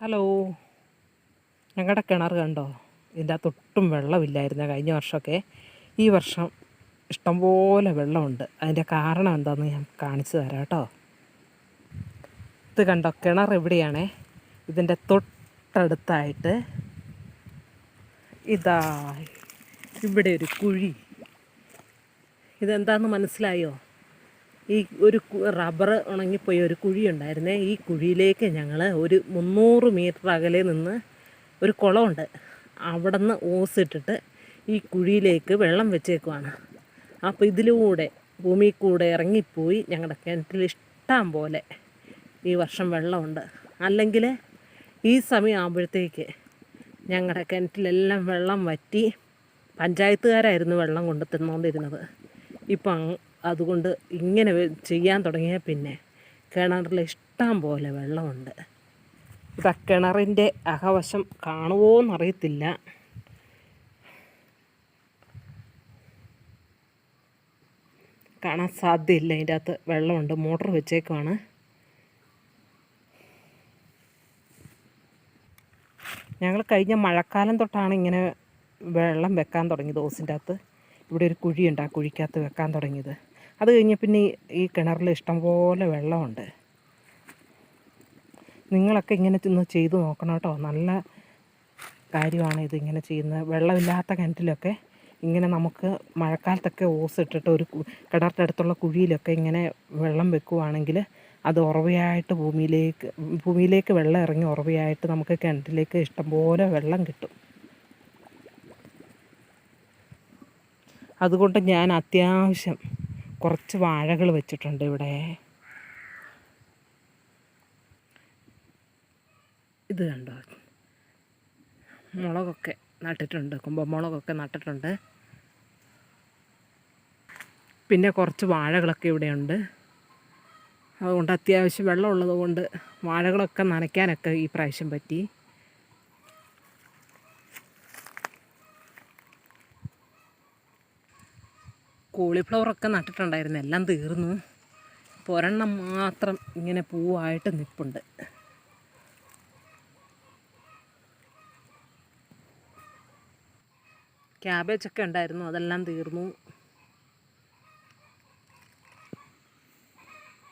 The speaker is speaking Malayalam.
ഹലോ. ഞങ്ങളുടെ കിണർ കണ്ടോ? ഇതിന്റെ അകത്തൊട്ടും വെള്ളമില്ലായിരുന്നു കഴിഞ്ഞ വർഷമൊക്കെ. ഈ വർഷം ഇഷ്ടംപോലെ വെള്ളമുണ്ട്. അതിന്റെ കാരണം എന്താണെന്ന് ഞാൻ കാണിച്ചു തരാം കേട്ടോ. ഇത് കണ്ടോ? കിണർ എവിടെയാണേ ഇതിന്റെ തൊട്ടടുത്തായിട്ട് ഇതാ ഇവിടെ ഒരു കുഴി. ഇതെന്താന്ന് മനസ്സിലായോ? ഈ ഒരു റബ്ബർ ഉണങ്ങിപ്പോയ ഒരു കുഴി ഉണ്ടായിരുന്നേ. ഈ കുഴിയിലേക്ക് ഞങ്ങൾ ഒരു മുന്നൂറ് മീറ്റർ അകലെ നിന്ന് ഒരു കുളമുണ്ട്. അവിടെ നിന്ന് ഓസിട്ടിട്ട് ഈ കുഴിയിലേക്ക് വെള്ളം വെച്ചേക്കുവാണ്. അപ്പോൾ ഇതിലൂടെ ഭൂമിയിൽ കൂടെ ഇറങ്ങിപ്പോയി ഞങ്ങളുടെ കിണറ്റിൽ ഇഷ്ടം പോലെ ഈ വർഷം വെള്ളമുണ്ട്. അല്ലെങ്കിൽ ഈ സമയം ആകുമ്പോഴത്തേക്ക് ഞങ്ങളുടെ കിണറ്റിലെല്ലാം വെള്ളം വറ്റി പഞ്ചായത്തുകാരായിരുന്നു വെള്ളം കൊണ്ടു തിന്നുകൊണ്ടിരുന്നത് ഇപ്പം അതുകൊണ്ട് ഇങ്ങനെ ചെയ്യാൻ തുടങ്ങിയ പിന്നെ കിണറിൽ ഇഷ്ടം പോലെ വെള്ളമുണ്ട്. ഇതാ കിണറിന്റെ അകവശം കാണുമോ എന്നറിയത്തില്ല കാണാൻ സാധ്യമില്ല അതിന്റെ അകത്ത് വെള്ളമുണ്ട്. മോട്ടർ വെച്ചേക്കുവാണ്. ഞങ്ങൾ കഴിഞ്ഞ മഴക്കാലം തൊട്ടാണ് ഇങ്ങനെ വെള്ളം വെക്കാൻ തുടങ്ങിയത് ഓസിന്റെ അകത്ത്. ഇവിടെ ഒരു കുഴിയുണ്ട്. ആ കുഴിക്കകത്ത് വെക്കാൻ തുടങ്ങിയത്. അത് കഴിഞ്ഞ് പിന്നെ ഈ- കിണറിൽ ഇഷ്ടംപോലെ വെള്ളമുണ്ട്. നിങ്ങളൊക്കെ ഇങ്ങനെ ഒന്ന് ചെയ്തു നോക്കണം കേട്ടോ. നല്ല കാര്യമാണ് ഇതിങ്ങനെ ചെയ്യുന്നത്. വെള്ളമില്ലാത്ത കിണറ്റിലൊക്കെ ഇങ്ങനെ നമുക്ക് മഴക്കാലത്തൊക്കെ ഓസ് ഇട്ടിട്ട് ഒരു കിണറിന്റെ അടുത്തുള്ള കുഴിയിലൊക്കെ ഇങ്ങനെ വെള്ളം വെക്കുവാണെങ്കിൽ അത് ഉറവയായിട്ട് ഭൂമിയിലേക്ക് ഭൂമിയിലേക്ക് വെള്ളം ഇറങ്ങി ഉറവയായിട്ട് നമുക്ക് കിണറ്റിലേക്ക് ഇഷ്ടംപോലെ വെള്ളം കിട്ടും. അതുകൊണ്ട് ഞാൻ അത്യാവശ്യം കുറച്ച് വാഴകൾ വെച്ചിട്ടുണ്ട് ഇവിടെ. ഇത് കണ്ടോ? മുളകൊക്കെ നട്ടിട്ടുണ്ട്. കുമ്പമുളകൊക്കെ നട്ടിട്ടുണ്ട്. പിന്നെ കുറച്ച് വാഴകളൊക്കെ ഇവിടെയുണ്ട്. അതുകൊണ്ട് അത്യാവശ്യം വെള്ളമുള്ളത് കൊണ്ട് വാഴകളൊക്കെ നനയ്ക്കാനൊക്കെ ഈ പ്രാവശ്യം പറ്റി. കോളിഫ്ലവറൊക്കെ നട്ടിട്ടുണ്ടായിരുന്നു. എല്ലാം തീർന്നു. ഇപ്പോൾ ഒരെണ്ണം മാത്രം ഇങ്ങനെ പൂവായിട്ട് നിൽപ്പുണ്ട് ക്യാബേജൊക്കെ ഉണ്ടായിരുന്നു. അതെല്ലാം തീർന്നു.